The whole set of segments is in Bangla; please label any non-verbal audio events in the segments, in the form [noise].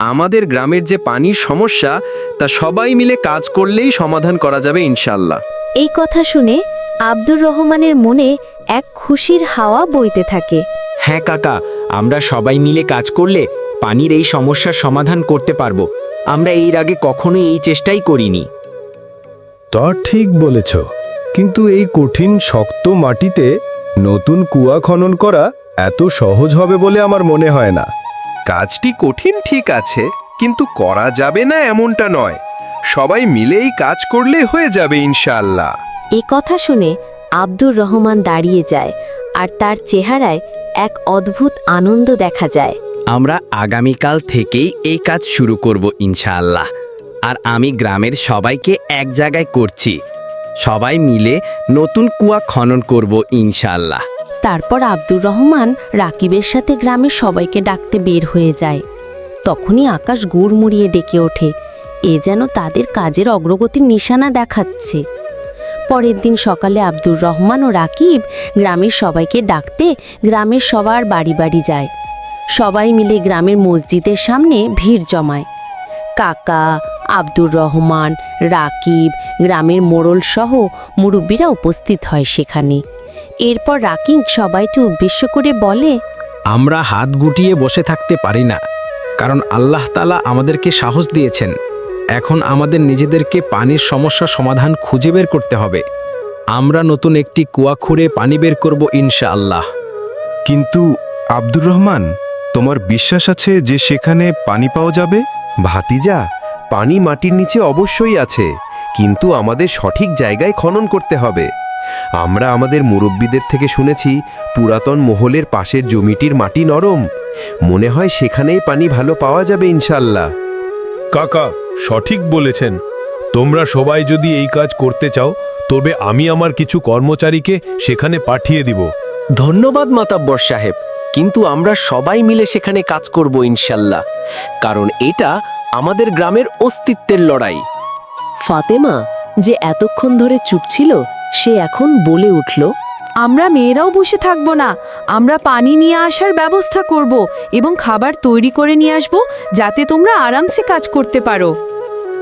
আমাদের গ্রামের যে পানির সমস্যা তা সবাই মিলে কাজ করলেই সমাধান করা যাবে ইনশাল্লাহ এই কথা শুনে আব্দুর রহমানের মনে এক খুশির হাওয়া বইতে থাকে। হ্যাঁ কাকা আমরা সবাই মিলে কাজ করলে পানির এই সমস্যার সমাধান করতে পারব। আমরা এর আগে কখনোই এই চেষ্টাই করিনি। তা ঠিক বলেছ কিন্তু এই কঠিন শক্ত মাটিতে নতুন কুয়া খনন করা এত সহজ হবে বলে আমার মনে হয় না। কাজটি কঠিন ঠিক আছে কিন্তু করা যাবে না এমনটা নয়। সবাই মিলেই কাজ করলে হয়ে যাবে ইনশাল্লাহ এ কথা শুনে আব্দুর রহমান দাঁড়িয়ে যায় আর তার চেহারায় এক অদ্ভুত আনন্দ দেখা যায়। আমরা আগামীকাল থেকেই এই কাজ শুরু করব ইনশাআল্লাহ। আর আমি গ্রামের সবাইকে এক জায়গায় করছি। সবাই মিলে নতুন কুয়া খনন করব ইনশাআল্লাহ। তারপর আব্দুর রহমান রাকিবের সাথে গ্রামের সবাইকে ডাকতে বের হয়ে যায়। তখনই আকাশ গুড় মুড়িয়ে ডেকে ওঠে। এ যেন তাদের কাজের অগ্রগতির নিশানা দেখাচ্ছে। পরের দিন সকালে আব্দুর রহমান ও রাকিব গ্রামের সবাইকে ডাকতে গ্রামের সবার বাড়ি বাড়ি যায়। সবাই মিলে গ্রামের মসজিদের সামনে ভিড় জমায়। কাকা, আব্দুর রহমান, রাকিব, গ্রামের মোড়ল সহ মুরব্বীরা উপস্থিত হয় সেখানে। এরপর রাকিব সবাইকে উদ্দেশ্য করে বলে আমরা হাত গুটিয়ে বসে থাকতে পারি না কারণ আল্লাহ তালা আমাদেরকে সাহস দিয়েছেন। এখন আমাদের নিজেদেরকে পানির সমস্যা সমাধান খুঁজে বের করতে হবে। আমরা নতুন একটি কুয়া খুঁড়ে পানি বের করব ইনশা আল্লাহ কিন্তু আব্দুর রহমান তোমার বিশ্বাস আছে যে সেখানে পানি পাওয়া যাবে? ভাতিজা পানি মাটির নিচে অবশ্যই আছে কিন্তু আমাদের সঠিক জায়গায় খনন করতে হবে। আমরা আমাদের মুরব্বীদের থেকে শুনেছি পুরাতন মহলের পাশের জমিটির মাটি নরম। মনে হয় সেখানেই পানি ভালো পাওয়া যাবে ইনশাল্লাহ। কাকা সঠিক বলেছেন। তোমরা সবাই যদি এই কাজ করতে চাও তবে আমি আমার কিছু কর্মচারীকে সেখানে পাঠিয়ে দিব। ধন্যবাদ মাতাব্বর সাহেব কিন্তু আমরা সবাই মিলে সেখানে কাজ করব ইনশাল্লাহ কারণ এটা আমাদের গ্রামের অস্তিত্বের লড়াই। ফাতেমা যে এতক্ষণ ধরে চুপ ছিল সে এখন বলে উঠল আমরা মেয়েরাও বসে থাকব না আমরা পানি নিয়ে আসার ব্যবস্থা করব এবং খাবার তৈরি করে নিয়ে আসব যাতে তোমরা আরামসে কাজ করতে পারো।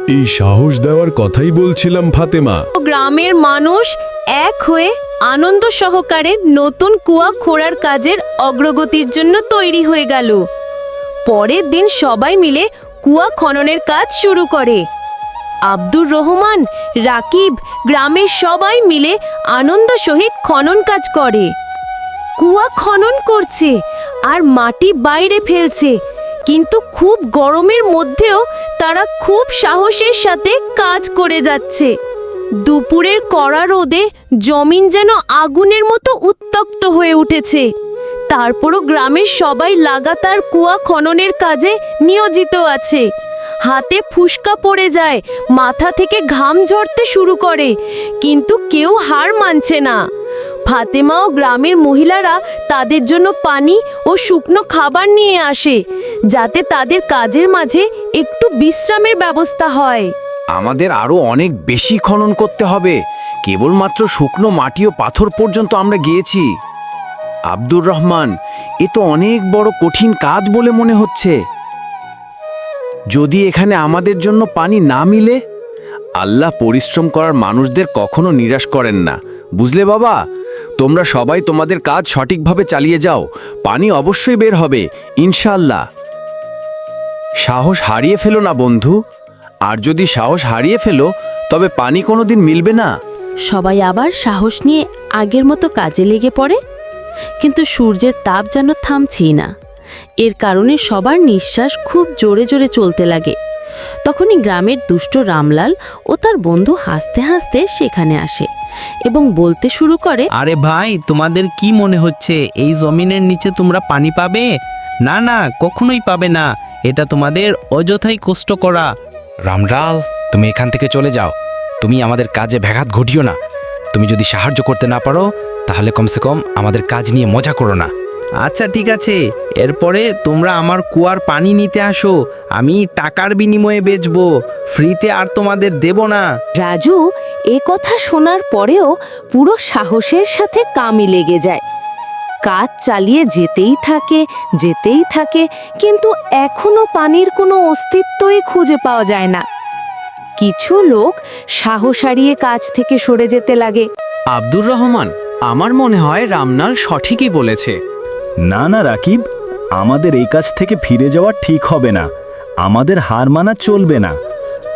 এই সাহস দেওয়ার কথাই বলছিলাম ফাতেমা। গ্রামের মানুষ এক হয়ে আনন্দ সহকারে নতুন কুয়া খোঁড়ার কাজের অগ্রগতির জন্য তৈরি হয়ে গেল। পরের দিন সবাই মিলে কুয়া খননের কাজ শুরু করে। আব্দুর রহমান রাকিব গ্রামের সবাই মিলে আনন্দ সহিত খনন কাজ করে। কুয়া খনন করছে আর মাটি বাইরে ফেলছে, কিন্তু খুব গরমের মধ্যেও তারা খুব সাহসের সাথে কাজ করে যাচ্ছে। দুপুরের কড়া রোদে জমিন যেন আগুনের মতো উত্তপ্ত হয়ে উঠেছে। তারপরও গ্রামের সবাই লাগাতার কুয়া খননের কাজে নিয়োজিত আছে। হাতে ফুসকা পড়ে যায়, মাথা থেকে ঘাম ঝরতে শুরু করে, কিন্তু কেউ হার মানছে না। ফাতেমা ও গ্রামের মহিলারা তাদের জন্য পানি ও শুকনো খাবার নিয়ে আসে, যাতে তাদের কাজের মাঝে একটু বিশ্রামের ব্যবস্থা হয়। আমাদের আরও অনেক বেশি খনন করতে হবে। কেবলমাত্র শুকনো মাটি ও পাথর পর্যন্ত আমরা গিয়েছি। আব্দুর রহমান, এ তো অনেক বড় কঠিন কাজ বলে মনে হচ্ছে। যদি এখানে আমাদের জন্য পানি না মিলে? আল্লাহ পরিশ্রম করার মানুষদের কখনো নিরাশ করেন না। বুঝলে বাবা? তোমরা সবাই তোমাদের কাজ সঠিকভাবে চালিয়ে যাও। পানি অবশ্যই বের হবে, ইনশাআল্লাহ। সাহস হারিয়ে ফেলো না বন্ধু। আর যদি সাহস হারিয়ে ফেলো, তবে পানি কোনোদিন মিলবে না। সবাই আবার সাহস নিয়ে আগের মতো কাজে লেগে পড়ে? কিন্তু সূর্যের তাপ যেন থামছেই না। এর কারণে সবার নিঃশ্বাস খুব জোরে জোরে চলতে লাগে। তখনই গ্রামের দুষ্ট রামলাল ও তার বন্ধু হাসতে হাসতে সেখানে আসে এবং বলতে শুরু করে আরে ভাই তোমাদের কি মনে হচ্ছে? এই জমিনের নিচে তোমরা পানি পাবে? না না কখনোই পাবে না। এটা তোমাদের অযথাই কষ্ট করা। রামলাল তুমি এখান থেকে চলে যাও। তুমি আমাদের কাজে ব্যাঘাত ঘটিও না। তুমি যদি সাহায্য করতে না পারো তাহলে কমসে কম আমাদের কাজ নিয়ে মজা করো না। আচ্ছা ঠিক আছে। এরপরে তোমরা আমার কুয়ার পানি নিতে আসো। আমি টাকার বিনিময়ে বেচবো। ফ্রিতে আর তোমাদের দেব না। রাজু এ কথা শোনার পরেও পুরো সাহসের সাথে কামে লেগে যায়। কাজ চালিয়ে যেতেই থাকে যেতেই থাকে কিন্তু এখনও পানির কোনো অস্তিত্বই খুঁজে পাওয়া যায় না। কিছু লোক সাহস হারিয়ে কাজ থেকে সরে যেতে লাগে। আব্দুর রহমান আমার মনে হয় রামনাল সঠিকই বলেছে। না না রাকিব, আমাদের এই কাজ থেকে ফিরে যাওয়া ঠিক হবে না, আমাদের হার মানা চলবে না।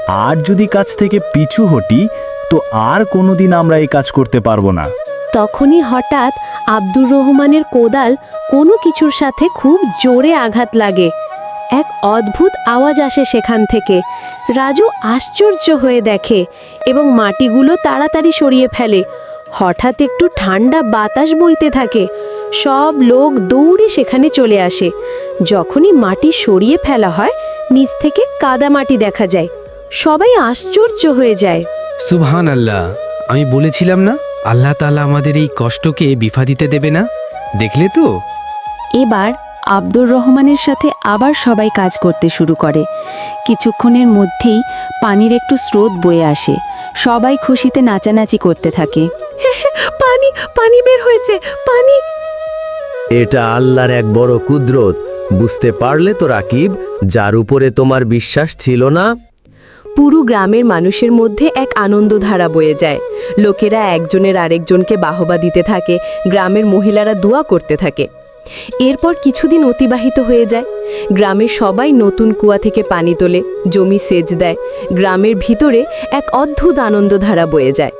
আর যদি কাজ থেকে পিছু হটি, তো আর কোনোদিন আমরা এই কাজ করতে পারব না। তখনই হঠাৎ আব্দুর রহমানের কোদাল কোনো কিছুর সাথে খুব জোরে আঘাত লাগে। এক অদ্ভুত আওয়াজ আসে সেখান থেকে। রাজু আশ্চর্য হয়ে দেখে এবং মাটিগুলো তাড়াতাড়ি সরিয়ে ফেলে। হঠাৎ একটু ঠান্ডা বাতাস বইতে থাকে। সব লোক দৌড়ে সেখানে চলে আসে। যখনই মাটি সরিয়ে ফেলা হয় নিচ থেকে কাদা মাটি দেখা যায়। সবাই আশ্চর্য হয়ে যায়। সুবহান আল্লাহ আমি বলেছিলাম না আল্লাহ তালা আমাদের এই কষ্টকে বিফা দিতে দেবে না? দেখলে তো? এবার আব্দুর রহমানের সাথে আবার সবাই কাজ করতে শুরু করে। কিছুক্ষণের মধ্যেই পানির একটু স্রোত বয়ে আসে। সবাই খুশিতে নাচানাচি করতে থাকে। [laughs] পানি পানি বের হয়েছে পানি। এটা আল্লাহর এক বড় কুদরত। বুঝতে পারলে তো, রাকিব, যার উপরে তোমার বিশ্বাস ছিল না? পুরো গ্রামের মানুষের মধ্যে এক আনন্দধারা বয়ে যায়। লোকেরা একজনের আরেকজনকে বাহবা দিতে থাকে, গ্রামের মহিলারা দোয়া করতে থাকে। এরপর কিছুদিন অতিবাহিত হয়ে যায়। গ্রামের সবাই নতুন কুয়া থেকে পানি তোলে, জমি সেচ দেয়। গ্রামের ভিতরে এক অদ্ভুত আনন্দধারা বয়ে যায়।